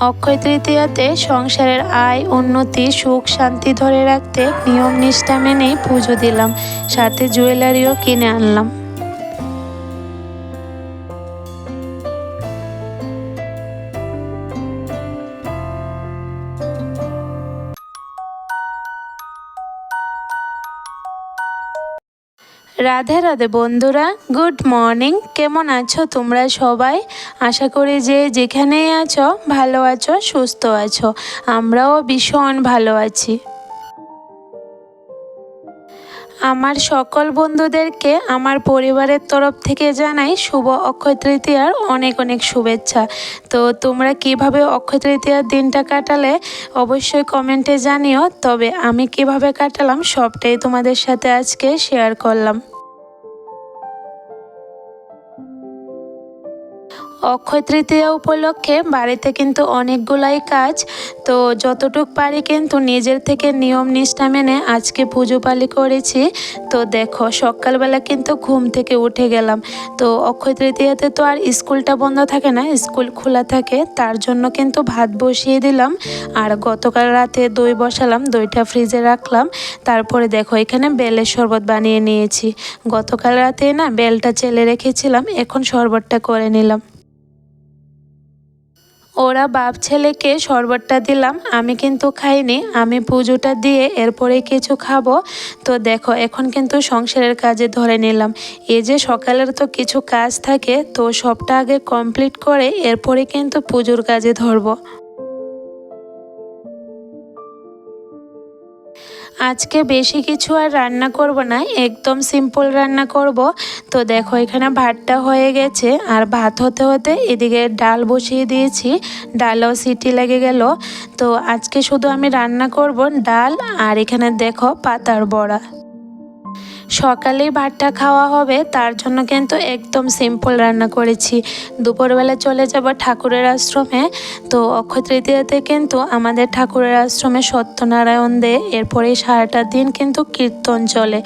অক্ষয় তৃতীয়াতে সংসারের আয়, উন্নতি, সুখ, শান্তি ধরে রাখতে নিয়ম নিষ্ঠা মেনেই পুজো দিলাম। সাথে জুয়েলারিও কিনে আনলাম। রাধে রাধে বন্ধুরা, গুড মর্নিং। কেমন আছো তোমরা সবাই? আশা করি যে যেখানেই আছো, ভালো আছো, সুস্থ আছো। আমরাও ভীষণ ভালো আছি। আমার সকল বন্ধুদেরকে, আমার পরিবারের তরফ থেকে জানাই শুভ অক্ষয় তৃতীয়ার অনেক অনেক শুভেচ্ছা। তো তোমরা কীভাবে অক্ষয় তৃতীয়ার দিনটা কাটালে, অবশ্যই কমেন্টে জানিও। তবে আমি কীভাবে কাটালাম, সবটাই তোমাদের সাথে আজকে শেয়ার করলাম। অক্ষয় তৃতীয়া উপলক্ষে বাড়িতে কিন্তু অনেকগুলাই কাজ। তো যতটুক পারি কিন্তু নিজের থেকে নিয়ম নিষ্ঠা মেনে আজকে পুজো পালি করেছি। তো দেখো, সকালবেলা কিন্তু ঘুম থেকে উঠে গেলাম। তো অক্ষয় তৃতীয়াতে তো আর স্কুলটা বন্ধ থাকে না, স্কুল খোলা থাকে, তার জন্য কিন্তু ভাত বসিয়ে দিলাম। আর গতকাল রাতে দই বসালাম, দইটা ফ্রিজে রাখলাম। তারপরে দেখো, এখানে বেলের শরবত বানিয়ে নিয়েছি। গতকাল রাতে না বেলটা চেলে রেখেছিলাম, এখন শরবতটা করে নিলাম। ওরা বাপ ছেলেকে শরবতটা দিলাম, আমি কিন্তু খাইনি, আমি পুজোটা দিয়ে এরপরে কিছু খাব। তো দেখো, এখন কিন্তু সংসারের কাজে ধরে নিলাম। এই যে সকালের তো কিছু কাজ থাকে, তো সবটা আগে কমপ্লিট করে এরপরে কিন্তু পুজোর কাজে ধরবো। আজকে বেশি কিছু আর রান্না করব না, একদম সিম্পল রান্না করব। তো দেখো, এখানে ভাতটা হয়ে গেছে, আর ভাত হতে হতে এদিকে ডাল বসিয়ে দিয়েছি, ডালও সিটি লেগে গেল। তো আজকে শুধু আমি রান্না করব ডাল, আর এখানে দেখো পাতার বড়া। সকালেই ভাতটা খাওয়া হবে, তার জন্য কিন্তু একদম সিম্পল রান্না করেছি। দুপুরবেলা চলে যাব ঠাকুরের আশ্রমে, তো অক্ষয় তৃতীয়াতে কিন্তু আমাদের ঠাকুরের আশ্রমে সত্যনারায়ণ দে, এরপরে সারাটা দিন কিন্তু কীর্তন চলে।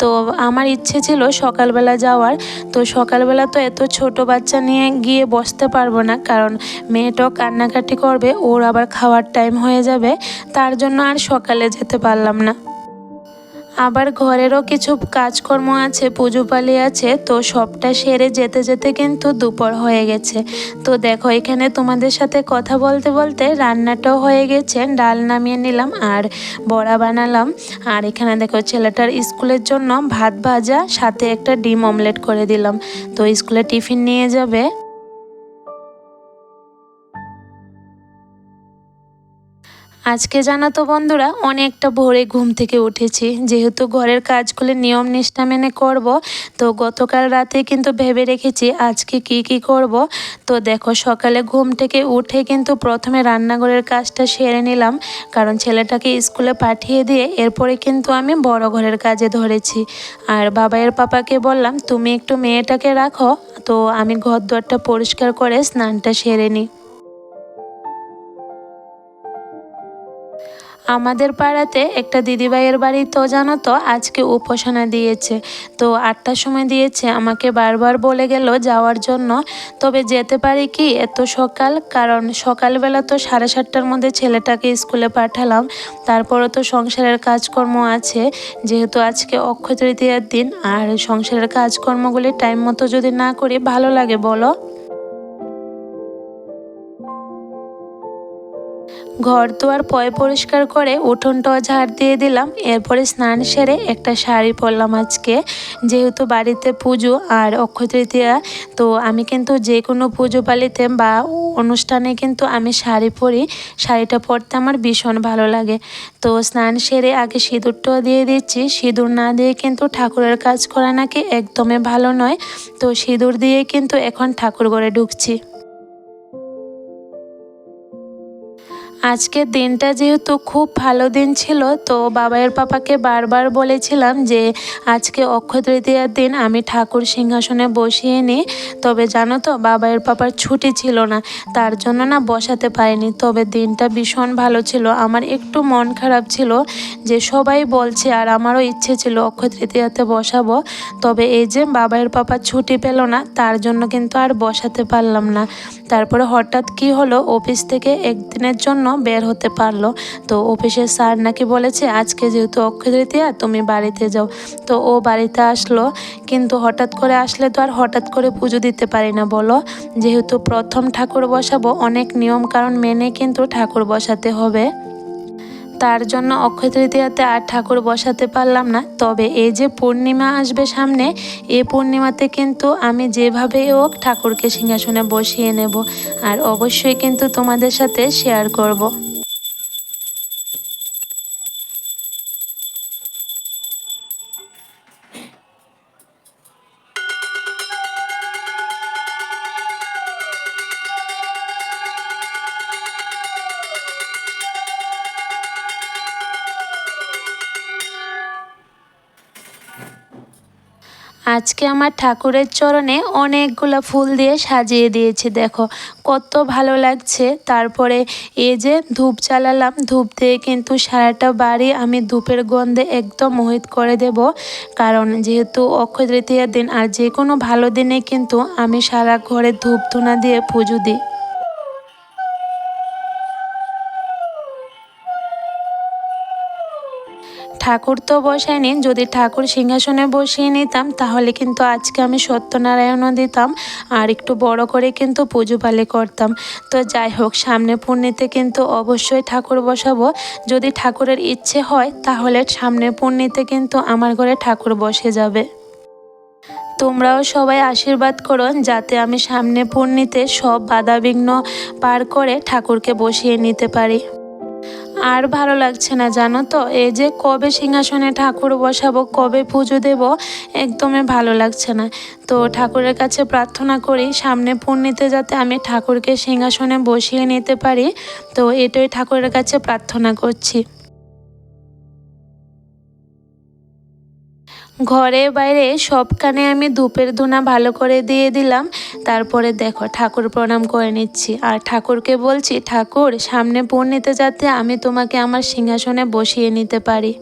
তো আমার ইচ্ছে ছিল সকালবেলা যাওয়ার, তো সকালবেলা তো এত ছোট বাচ্চা নিয়ে গিয়ে বসতে পারব না, কারণ মেয়েটাও কান্নাকাটি করবে, ওর আবার খাওয়ার টাইম হয়ে যাবে, তার জন্য আর সকালে যেতে পারলাম না। আবার ঘরেরও কিছু কাজকর্ম আছে পুজো পালি আছে, তো সবটা সেরে যেতে যেতে কিন্তু দুপুর হয়ে গেছে। তো দেখো, এখানে তোমাদের সাথে কথা বলতে বলতে রান্নাটাও হয়ে গেছে, ডাল নামিয়ে নিলাম আর বড়া বানালাম। আর এখানে দেখো, ছেলেটার স্কুলের জন্য ভাত ভাজা, সাথে একটা ডিম অমলেট করে দিলাম। তো স্কুলে টিফিন নিয়ে যাবে। আজকে জানা তো বন্ধুরা, অনেকটা ভোরে ঘুম থেকে উঠেছি। যেহেতু ঘরের কাজগুলো নিয়ম নিষ্ঠা মেনে করব, তো গতকাল রাতে কিন্তু ভেবে রেখেছি আজকে কি কি করব। তো দেখো, সকালে ঘুম থেকে উঠে কিন্তু প্রথমে রান্নাঘরের কাজটা সেরে নিলাম, কারণ ছেলেটাকে স্কুলে পাঠিয়ে দিয়ে এরপরে কিন্তু আমি বড় ঘরের কাজে ধরেছি। আর বাবাইয়ের পাপাকে বললাম, তুমি একটু মেয়েটাকে রাখো। তো আমি ঘর দরটা পরিষ্কার করে স্নানটা সেরে নিই। আমাদের পাড়াতে একটা দিদিভাইয়ের বাড়ি তো জানো তো, আজকে উপাসনা দিয়েছে। তো আটটার সময় দিয়েছে, আমাকে বারবার বলে গেল যাওয়ার জন্য। তবে যেতে পারি কি, এত সকাল, কারণ সকালবেলা তো সাড়ে সাতটার মধ্যে ছেলেটাকে স্কুলে পাঠালাম। তারপরও তো সংসারের কাজকর্ম আছে, যেহেতু আজকে অক্ষয় তৃতীয়ার দিন। আর সংসারের কাজকর্মগুলি টাইম মতো যদি না করি, ভালো লাগে, বলো? ঘর দুয়ার পয় পরিষ্কার করে উঠোনটাও ঝাড় দিয়ে দিলাম। এরপরে স্নান সেরে একটা শাড়ি পরলাম আজকে। যেহেতু বাড়িতে পুজো আর অক্ষয় তৃতীয়া, তো আমি কিন্তু যে কোনো পুজো পালিতে বা অনুষ্ঠানে কিন্তু আমি শাড়ি পরি। শাড়িটা পরতে আমার ভীষণ ভালো লাগে। তো স্নান সেরে আগে সিঁদুরটাও দিয়ে দিচ্ছি। সিঁদুর না দিয়ে কিন্তু ঠাকুরের কাজ করা নাকি একদমই ভালো নয়। তো সিঁদুর দিয়ে কিন্তু এখন ঠাকুর ঘরে ঢুকছি। আজকের দিনটা যেহেতু খুব ভালো দিন ছিল, তো বাবাইয়ের পাপাকে বারবার বলেছিলাম যে আজকে অক্ষয় তৃতীয়ার দিন আমি ঠাকুর সিংহাসনে বসিয়ে নিই তবে জানো তো, বাবাইয়ের পাপার ছুটি ছিল না, তার জন্য না বসাতে পারিনি। তবে দিনটা ভীষণ ভালো ছিল, আমার একটু মন খারাপ ছিল যে সবাই বলছে আর আমারও ইচ্ছে ছিল অক্ষয় তৃতীয়াতে বসাবো। তবে এই যে বাবাইয়ের পাপার ছুটি পেল না, তার জন্য কিন্তু আর বসাতে পারলাম না। তারপরে হঠাৎ কি হলো, অফিস থেকে একদিনের জন্য বের হতে পারল। তো অফিসের স্যার নাকি বলেছে, আজকে যেহেতু অক্ষয় তৃতীয়া, তুমি বাড়িতে যাও। তো ও বাড়িতে আসলো, কিন্তু হঠাৎ করে আসলে তো আর হঠাৎ করে পুজো দিতে পারি না, বলো। যেহেতু প্রথম ঠাকুর বসাবো, অনেক নিয়ম কারণ মেনে কিন্তু ঠাকুর বসাতে হবে। তার জন্য অক্ষয় তৃতীয়াতে আর ঠাকুর বসাতে পারলাম না তবে এই যে পূর্ণিমা আসবে সামনে এই পূর্ণিমাতে কিন্তু আমি যেভাবে হোক ঠাকুরকে সিংহাসনে বসিয়ে নেব আর অবশ্যই কিন্তু তোমাদের সাথে শেয়ার করব। আজকে আমার ঠাকুরের চরণে অনেকগুলো ফুল দিয়ে সাজিয়ে দিয়েছি, দেখো। কত ভালো লাগছে। তারপরে এই যে ধূপ চালালাম ধূপ দিয়ে কিন্তু সারাটা বাড়ি আমি ধূপের গন্ধে একদম মোহিত করে দেব। কারণ যেহেতু অক্ষয় তৃতীয়ার দিন আর যে কোনো ভালো দিনে কিন্তু আমি সারা ঘরে ধূপ ধুনা দিয়ে পুজো দিই। ঠাকুর তো বসায়নি যদি ঠাকুর সিংহাসনে বসিয়ে নিতাম, তাহলে কিন্তু আজকে আমি সত্যনারায়ণও দিতাম আর একটু বড় করে কিন্তু পুজো পালি করতাম। তো যাই হোক, সামনে পূর্ণিতে কিন্তু অবশ্যই ঠাকুর বসাবো। যদি ঠাকুরের ইচ্ছে হয়, তাহলে সামনে পূর্ণিতে কিন্তু আমার ঘরে ঠাকুর বসে যাবে। তোমরাও সবাই আশীর্বাদ করো যাতে আমি সামনে পূর্ণিতে সব বাধা বিঘ্ন পার করে ঠাকুরকে বসিয়ে নিতে পারি। আর ভালো লাগছে না, জানো তো? এই যে কবে সিংহাসনে ঠাকুর বসাবো, কবে পুজো দেব, একদমই ভালো লাগছে না। তো ঠাকুরের কাছে প্রার্থনা করি, সামনে পূর্ণিতে যাতে আমি ঠাকুরকে সিংহাসনে বসিয়ে নিতে পারি। তো এটাই ঠাকুরের কাছে প্রার্থনা করছি। ঘরে বাইরে সবখানে আমি ধূপের ধুনা ভালো করে দিয়ে দিলাম। তারপরে দেখো, ঠাকুর প্রণাম করে নিচ্ছি। আর ঠাকুরকে বলছি, ঠাকুর, সামনে পূর্ণিতে যাতে আমি তোমাকে আমার সিংহাসনে বসিয়ে নিতে পারি।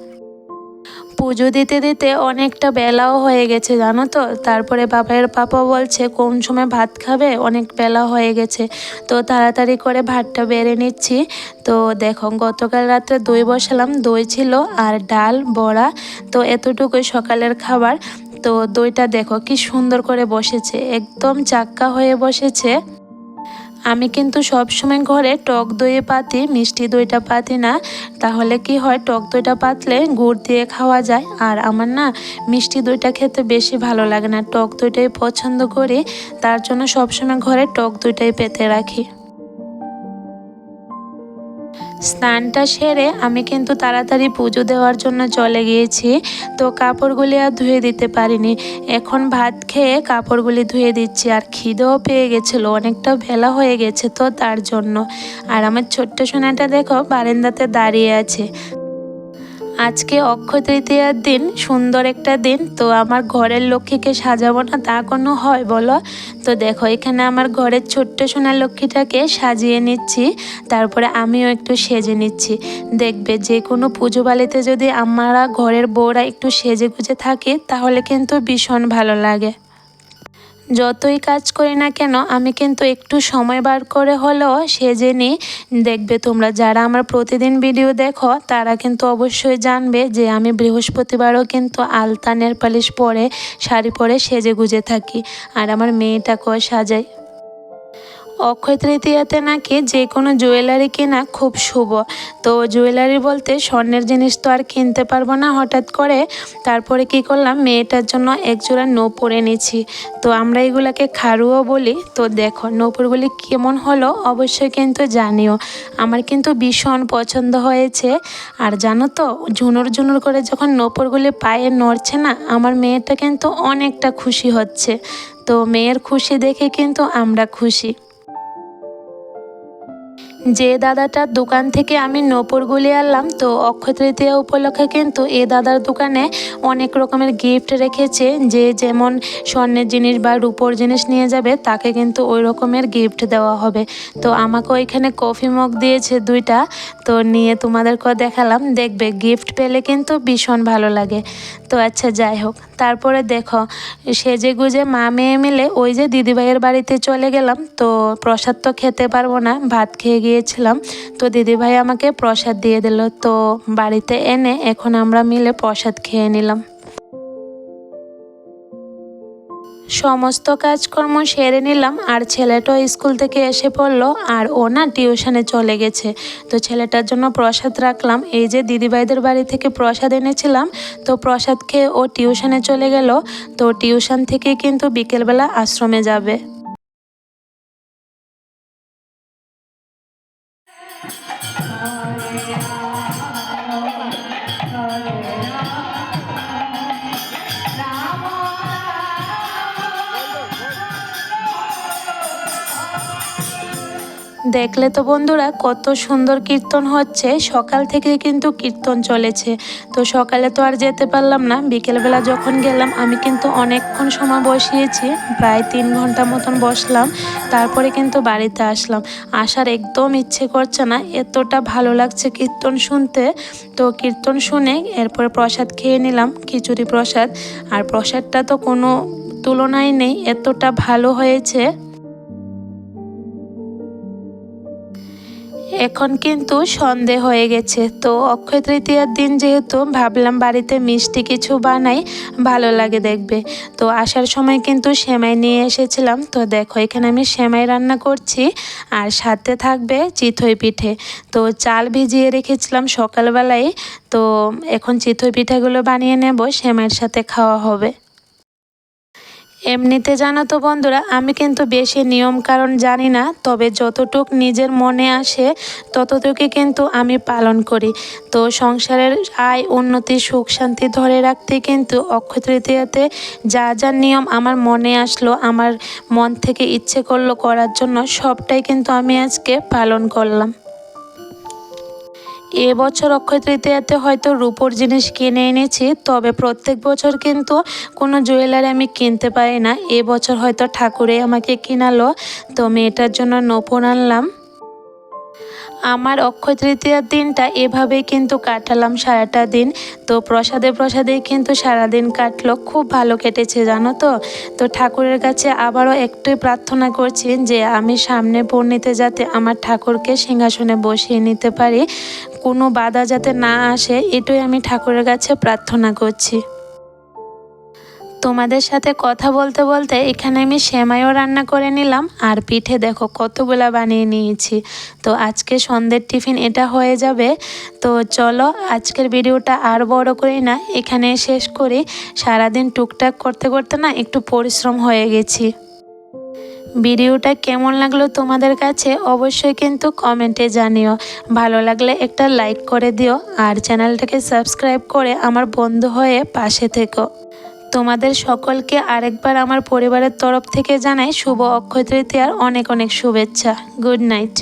পুজো দিতে দিতে অনেকটা বেলাও হয়ে গেছে, জানো তো? তারপরে বাবাইয়ের পাপা বলছে, কোন সময় ভাত খাবে? অনেক বেলা হয়ে গেছে। তো তাড়াতাড়ি করে ভাতটা বেড়ে নিচ্ছি। তো দেখো, গতকাল রাত্রে দই বসালাম। দই ছিল আর ডাল, বড়া, তো এতটুকুই সকালের খাবার। তো দইটা দেখো কি সুন্দর করে বসেছে, একদম চাক্কা হয়ে বসেছে। আমি কিন্তু সব সময় ঘরে টক দইয়ে পাতি, মিষ্টি দইটা পাতি না। তাহলে কি হয়, টক দইটা পাতলে গুড় দিয়ে খাওয়া যায়। আর আমার না মিষ্টি দইটা খেতে বেশি ভালো লাগে না। টক দইটাই পছন্দ করি। তার জন্য সবসময় ঘরে টক দইটাই পেতে রাখি। স্নানটা সেরে আমি কিন্তু তাড়াতাড়ি পুজো দেওয়ার জন্য চলে গিয়েছি। তো কাপড়গুলি আর ধুয়ে দিতে পারিনি। এখন ভাত খেয়ে কাপড়গুলি ধুয়ে দিচ্ছি আর খিদেও পেয়ে গেছিল, অনেকটা ভেলা হয়ে গেছে তো তার জন্য। আর আমার ছোট্ট সোনাটা দেখো বারেন্দাতে দাঁড়িয়ে আছে। আজকে অক্ষয় তৃতীয়ার দিন, সুন্দর একটা দিন, তো আমার ঘরের লক্ষ্মীকে সাজাবো না তা কোনো হয় বলো? তো দেখো, এখানে আমার ঘরের ছোট্ট সোনার লক্ষ্মীটাকে সাজিয়ে নিচ্ছি, তারপরে আমিও একটু সেজে নিচ্ছি। দেখবে যে কোনো পুজো বালিতে যদি আমরা ঘরের বউরা একটু সেজে গুজে থাকে, তাহলে কিন্তু ভীষণ ভালো লাগে। যতই কাজ করি না কেন, আমি কিন্তু একটু সময় বার করে হলেও সেজে নিই দেখবে তোমরা। যারা আমার প্রতিদিন ভিডিও দেখো, তারা কিন্তু অবশ্যই জানবে যে আমি বৃহস্পতিবারও কিন্তু আলতানের পালিশ পরে, শাড়ি পরে সেজে গুজে থাকি। আর আমার মেয়েটাকেও সাজাই। অক্ষয় তৃতীয়াতে নাকি যে কোনো জুয়েলারি কেনা খুব শুভ। তো জুয়েলারি বলতে স্বর্ণের জিনিস তো আর কিনতে পারব না হঠাৎ করে। তারপরে কি করলাম, মেয়েটার জন্য একজোড়া পরে নিছি তো আমরা এগুলাকে খারুও বলি। তো দেখো, নৌপুরগুলি কেমন হলো অবশ্যই কিন্তু জানিও। আমার কিন্তু ভীষণ পছন্দ হয়েছে। আর জানো তো, ঝুনুর ঝুনুর করে যখন নৌপুরগুলি পায়ে নড়ছে না, আমার মেয়েটা কিন্তু অনেকটা খুশি হচ্ছে। তো মেয়ের খুশি দেখে কিন্তু আমরা খুশি। যে দাদাটার দোকান থেকে আমি নপুরগুলি আনলাম, তো অক্ষয় তৃতীয়া উপলক্ষে কিন্তু এ দাদার দোকানে অনেক রকমের গিফট রেখেছে। যে যেমন স্বর্ণের জিনিস বা রূপোর জিনিস নিয়ে যাবে, তাকে কিন্তু ওই রকমের গিফট দেওয়া হবে। তো আমাকে ওইখানে কফি মগ দিয়েছে দুইটা, তো নিয়ে তোমাদেরকে দেখালাম। দেখবে গিফট পেলে কিন্তু ভীষণ ভালো লাগে। তো আচ্ছা যাই হোক, তারপরে দেখো, সেজে গুজে মা মেয়ে মিলে ওই যে দিদিভাইয়ের বাড়িতে চলে গেলাম। তো প্রসাদ তো খেতে পারব না, ভাত খেয়ে গিয়েছিলাম তো দিদিভাই আমাকে প্রসাদ দিয়ে দিল। তো বাড়িতে এনে এখন আমরা মিলে প্রসাদ খেয়ে নিলাম। সমস্ত কাজকর্ম সেরে নিলাম আর ছেলেটাও স্কুল থেকে এসে পড়ল আর ও না টিউশনে চলে গেছে। তো ছেলেটার জন্য প্রসাদ রাখলাম। এই যে দিদিভাইদের বাড়ি থেকে প্রসাদ এনেছিলাম, তো প্রসাদ খেয়ে ও টিউশনে চলে গেল। তো টিউশন থেকে কিন্তু বিকেলবেলা আশ্রমে যাবে। দেখলে তো বন্ধুরা কত সুন্দর কীর্তন হচ্ছে। সকাল থেকে কিন্তু কীর্তন চলেছে। তো সকালে তো আর যেতে পারলাম না। বিকেলবেলা যখন গেলাম, আমি কিন্তু অনেকক্ষণ সময় বসিয়েছি। প্রায় তিন ঘণ্টা মতন বসলাম। তারপরে কিন্তু বাড়িতে আসলাম। আসার একদম ইচ্ছে করছে না। এতটা ভালো লাগছে কীর্তন শুনতে। তো কীর্তন শুনে এরপরে প্রসাদ খেয়ে নিলাম, খিচুড়ি প্রসাদ। আর প্রসাদটা তো কোনো তুলনাই নেই। এতটা ভালো হয়েছে। এখন কিন্তু সন্ধে হয়ে গেছে। তো অক্ষয় তৃতীয়ার দিন যেহেতু ভাবলাম বাড়িতে মিষ্টি কিছু বানাই, ভালো লাগে দেখবে। তো আসার সময় কিন্তু সেমাই নিয়ে এসেছিলাম। তো দেখো, এখানে আমি সেমাই রান্না করছি আর সাথে থাকবে চিথই পিঠে। তো চাল ভিজিয়ে রেখেছিলাম সকালবেলায়। তো এখন চিথই পিঠাগুলো বানিয়ে নেব, সেমাইয়ের সাথে খাওয়া হবে। এমনিতে জানো তো বন্ধুরা, আমি কিন্তু বেশি নিয়ম কারণ জানি না, তবে যতটুক নিজের মনে আসে, ততটুকুই কিন্তু আমি পালন করি। তো সংসারের আয়, উন্নতি, সুখ, শান্তি ধরে রাখতে কিন্তু অক্ষয় তৃতীয়াতে যা যা নিয়ম আমার মনে আসলো, আমার মন থেকে ইচ্ছে করল করার জন্য সবটাই কিন্তু আমি আজকে পালন করলাম। এবছর অক্ষয় তৃতীয়াতে হয়তো রূপোর জিনিস কিনে এনেছি, তবে প্রত্যেক বছর কিন্তু কোনো জুয়েলারি আমি কিনতে পারি না। এবছর হয়তো ঠাকুরে আমাকে কিনালো, তো মেয়েটার জন্য নপুন আনলাম। আমার অক্ষয় তৃতীয়ার দিনটা এভাবেই কিন্তু কাটালাম সারাটা দিন। তো প্রসাদে প্রসাদেই কিন্তু সারাদিন কাটলো। খুব ভালো কেটেছে, জানো তো? তো ঠাকুরের কাছে আবারও একটুই প্রার্থনা করছি যে আমি সামনে পূর্ণিতে যাতে আমার ঠাকুরকে সিংহাসনে বসিয়ে নিতে পারি। কোনো বাধা যাতে না আসে, এটাই আমি ঠাকুরের কাছে প্রার্থনা করছি। তোমাদের সাথে কথা বলতে বলতে এখানে আমি সেমাইও রান্না করে নিলাম আর পিঠে দেখো কতগুলা বানিয়ে নিয়েছি। তো আজকে সন্ধ্যের টিফিন এটা হয়ে যাবে। তো চলো আজকের ভিডিওটা আর বড় করি না, এখানে শেষ করি। সারাদিন টুকটাক করতে করতে না একটু পরিশ্রম হয়ে গেছি। ভিডিওটা কেমন লাগল তোমাদের কাছে অবশ্যই কিন্তু কমেন্টে জানিও। ভালো লাগলে একটা লাইক করে দিও আর চ্যানেলটাকে সাবস্ক্রাইব করে আমার বন্ধু হয়ে পাশে থেকো। তোমাদের সকলকে আরেকবার আমার পরিবারের তরফ থেকে জানাই শুভ অক্ষয় তৃতীয়ার অনেক অনেক শুভেচ্ছা। Good night.